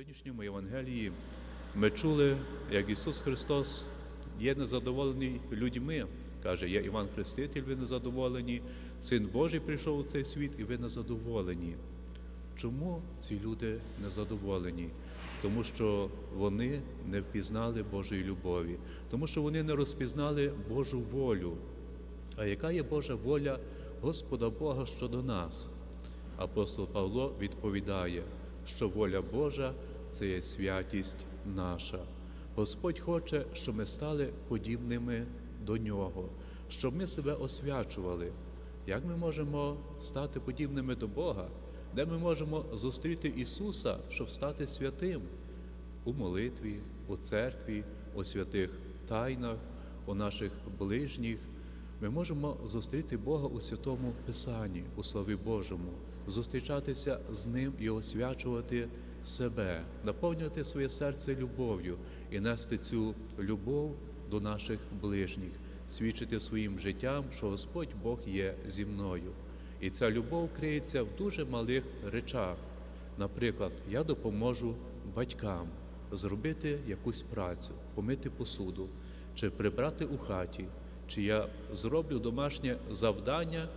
сьогоднішньому Євангелії ми чули, як Ісус Христос є незадоволений людьми. Каже, я Іван Хреститель, ви незадоволені, Син Божий прийшов у цей світ, і ви незадоволені. Чому ці люди незадоволені? Тому що вони не впізнали Божої любові, тому що вони не розпізнали Божу волю. А яка є Божа воля Господа Бога щодо нас? Апостол Павло відповідає, що воля Божа це є святість наша. Господь хоче, щоб ми стали подібними до Нього, щоб ми себе освячували. Як ми можемо стати подібними до Бога? Де ми можемо зустріти Ісуса, щоб стати святим? У молитві, у церкві, у святих тайнах, у наших ближніх. Ми можемо зустріти Бога у святому Писанні, у Слові Божому, зустрічатися з Ним і освячувати себе, наповнювати своє серце любов'ю і нести цю любов до наших ближніх, свідчити своїм життям, що Господь Бог є зі мною. І ця любов криється в дуже малих речах. Наприклад, я допоможу батькам зробити якусь працю, помити посуду, чи прибрати у хаті, чи я зроблю домашнє завдання,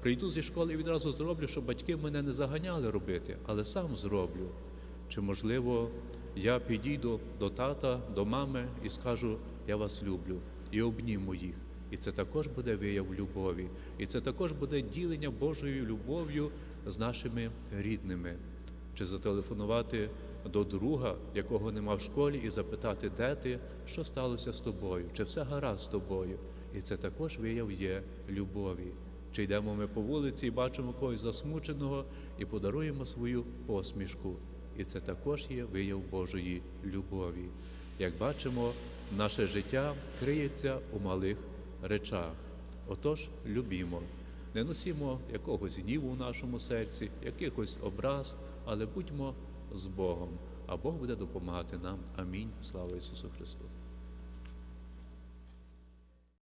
прийду зі школи і відразу зроблю, щоб батьки мене не заганяли робити, але сам зроблю. Чи, можливо, я підійду до тата, до мами і скажу, я вас люблю, і обніму їх. І це також буде вияв любові, і це також буде ділення Божою любов'ю з нашими рідними. Чи зателефонувати до друга, якого нема в школі, і запитати, де ти, що сталося з тобою, чи все гаразд з тобою. І це також вияв є любові. Чи йдемо ми по вулиці і бачимо когось засмученого і подаруємо свою посмішку. І це також є вияв Божої любові. Як бачимо, наше життя криється у малих речах. Отож, любімо, не носімо якогось гніву в нашому серці, якихось образ, але будьмо з Богом, а Бог буде допомагати нам. Амінь. Слава Ісусу Христу!